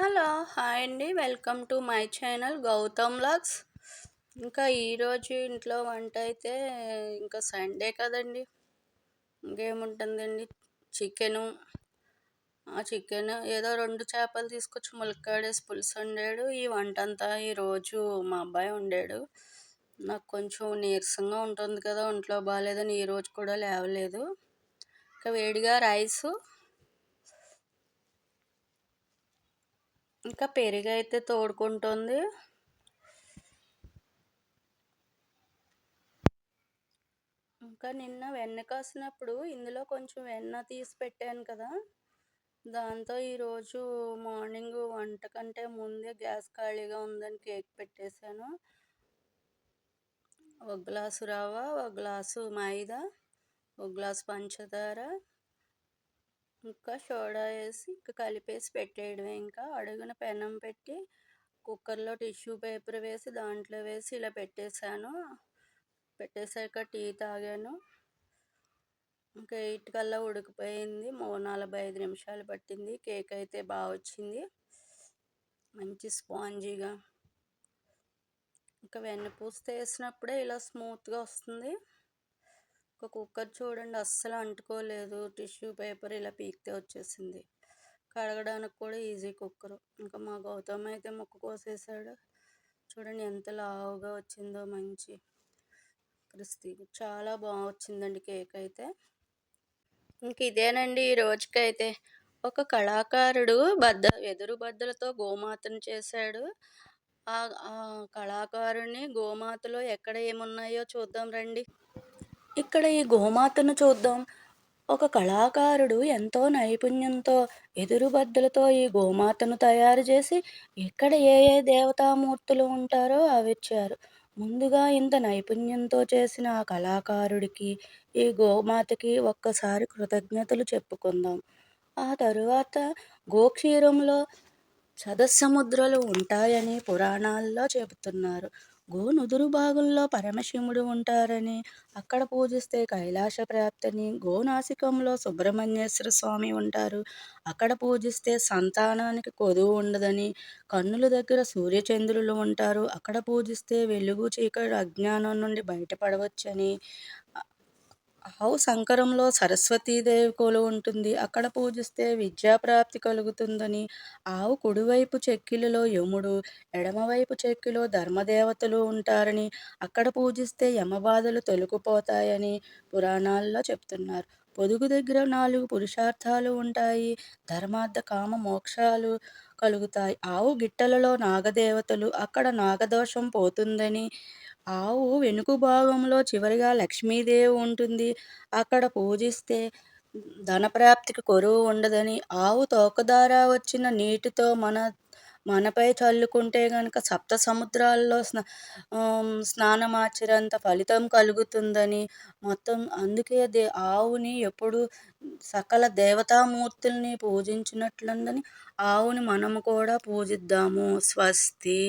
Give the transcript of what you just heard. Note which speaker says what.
Speaker 1: Hello hi అండి. Welcome to my channel Gautam logs ఇంకా ఈరోజు ఇంట్లో వంట అయితే ఇంకా సండే కదండి. ఇంకేముంటుందండి? చికెను. ఆ చికెన్ ఏదో రెండు చేపలు తీసుకొచ్చి ములక్కాడేసి పులుసు వండాడు. ఈ వంట అంతా ఈరోజు మా అబ్బాయి వండాడు. నాకు కొంచెం నీరసంగా ఉంటుంది కదా ఒంట్లో బాగాలేదని ఈరోజు కూడా లేవలేదు. ఇంకా వేడిగా రైసు ఇంకా పెరుగు అయితే తోడుకుంటుంది. ఇంకా నిన్న వెన్న కాసినప్పుడు ఇందులో కొంచెం వెన్న తీసి పెట్టాను కదా. దాంతో ఈరోజు మార్నింగ్ వంట కంటే ముందే గ్యాస్ ఖాళీగా ఉందని కేక్ పెట్టేశాను. ఒక గ్లాసు రవ్వ ఒక గ్లాసు మైదా ఒక గ్లాసు పంచదార ఇంకా సోడా వేసి ఇంకా కలిపేసి పెట్టేయడమే. ఇంకా అడుగున పెనం పెట్టి కుక్కర్లో టిష్యూ పేపర్ వేసి దాంట్లో వేసి ఇలా పెట్టేశాను. పెట్టేశాక టీ తాగాను. ఇంకా ఎయిట్ కల్లా ఉడికిపోయింది. మూ నలభై ఐదు నిమిషాలు పట్టింది. కేక్ అయితే బాగా వచ్చింది. మంచి స్పాంజీగా. ఇంకా వెన్నపూస వేసినప్పుడే ఇలా స్మూత్గా వస్తుంది. ఒక కుక్కర్ చూడండి అస్సలు అంటుకోలేదు. టిష్యూ పేపర్ ఇలా పీకితే వచ్చేసింది. కడగడానికి కూడా ఈజీ కుక్కర్. ఇంకా మా గౌతమ్ అయితే మొక్క కోసేసాడు చూడండి ఎంత లావుగా వచ్చిందో మంచి క్రిస్పీ. చాలా బాగా వచ్చిందండి కేక్ అయితే. ఇంక ఇదేనండి ఈ రోజుకైతే. ఒక కళాకారుడు బద్ద ఎదురు బద్దలతో గోమాతను చేశాడు. ఆ కళాకారుని గోమాతలో ఎక్కడ ఏమున్నాయో చూద్దాం రండి. ఇక్కడ ఈ గోమాతను చూద్దాం. ఒక కళాకారుడు ఎంతో నైపుణ్యంతో ఎదురుబద్దలతో ఈ గోమాతను తయారు చేసి ఇక్కడ ఏ ఏ దేవతామూర్తులు ఉంటారో అవిచ్చారు ముందుగా ఇంత నైపుణ్యంతో చేసిన ఆ కళాకారుడికి ఈ గోమాతకి ఒక్కసారి కృతజ్ఞతలు చెప్పుకుందాం. ఆ తరువాత గోక్షీరంలో సదస్సముద్రలు ఉంటాయని పురాణాల్లో చెబుతున్నారు. గోనుదురు భాగంలో పరమశివుడు ఉంటారని అక్కడ పూజిస్తే కైలాస ప్రాప్తిని గోనాసికంలో సుబ్రహ్మణ్యేశ్వర స్వామి ఉంటారు. అక్కడ పూజిస్తే సంతానానికి కొదువు ఉండదని కన్నుల దగ్గర సూర్యచంద్రులు ఉంటారు. అక్కడ పూజిస్తే వెలుగు చీకటి అజ్ఞానం నుండి బయటపడవచ్చని ఆవు సంకరంలో సరస్వతీదేవి కొలు ఉంటుంది. అక్కడ పూజిస్తే విద్యాప్రాప్తి కలుగుతుందని. ఆవు కుడివైపు చెక్కిలలో యముడు ఎడమవైపు చెక్కిలో ధర్మదేవతలు ఉంటారని. అక్కడ పూజిస్తే యమబాధలు తొలగిపోతాయని పురాణాల్లో చెప్తున్నారు. పొదుగు దగ్గర నాలుగు పురుషార్థాలు ఉంటాయి. ధర్మార్థ కామ మోక్షాలు కలుగుతాయి. ఆవు గిట్టలలో నాగదేవతలు. అక్కడ నాగదోషం పోతుందని ఆవు వెనుక భాగంలో చివరిగా లక్ష్మీదేవి ఉంటుంది. అక్కడ పూజిస్తే ధనప్రాప్తికి కొరువు ఉండదని ఆవు తోక ద్వారా వచ్చిన నీటితో మన మనపై చల్లుకుంటే కనుక సప్త సముద్రాల్లో స్నా స్నానమాచరంత ఫలితం కలుగుతుందని మొత్తం అందుకే దే ఆవుని ఎప్పుడు సకల దేవతామూర్తుల్ని పూజించినట్లుందని ఆవుని మనము కూడా పూజిద్దాము. స్వస్తి.